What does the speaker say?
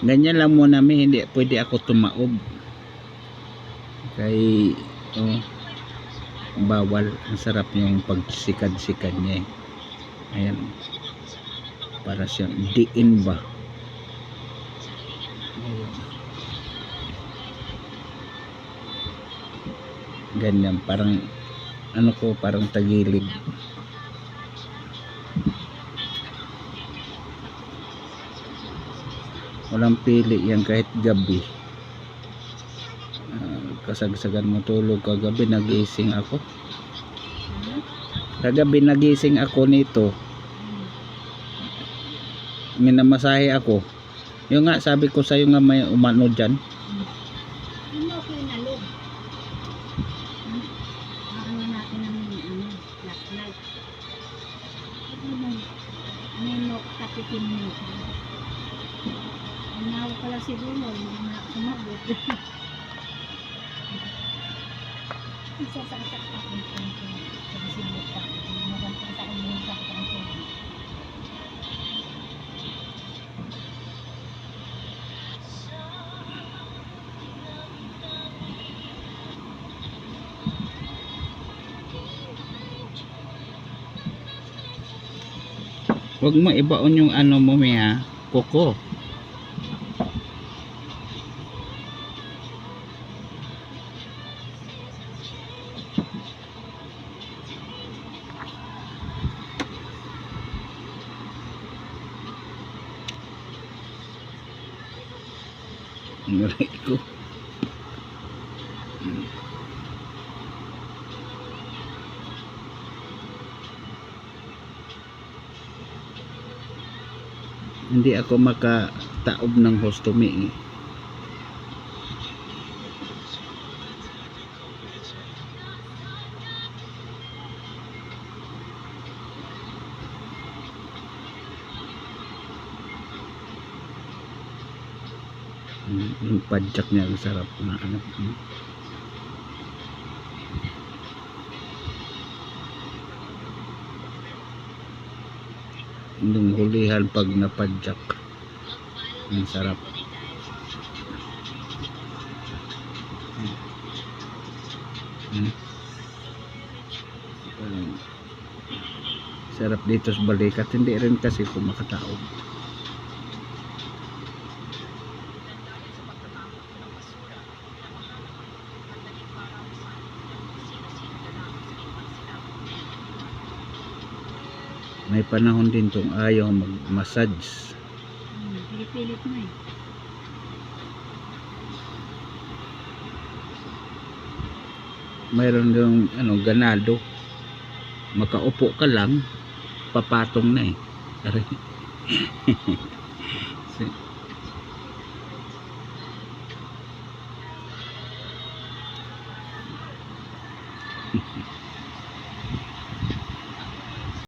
ganyan lang muna mi. Hindi pwede ako tumaob. Kay oh, bawal. Ang sarap yung pagsikad-sikad niya eh. ayan. Para siyang diin ba? Ganyan. Parang ano ko parang tagilid walang pili yan kahit gabi. Ah, kasagsagan mo tulog kagabi nagising ako. Kagabi nagising ako nito. Minamasahe ako. Yung nga sabi ko sa'yo nga may umano dyan. Flashlight. Ano mo? May no, tapitin mo siya. Inawa pala si Bruno, hindi na sumagot. Isa sa atak ako ng kanto. Sabi si Buta, maganda sa akin yung sa kanto. Huwag mo ibaon yung ano mo Mia, kuko. Aray ko. Hindi ako makataob ng hostomy eh. Yung padjak niya ang sarap na ano. Yung hulihan pag napadjak. Ang sarap. Mm. Um, sarap dito sa balikat. Hindi rin kasi kumakatao. May panahon din tong ayaw mag-massage. Hmm, Pilipilit mo eh. mayroon yung ano ganado makaupo ka lang papatong na eh Aray. Si-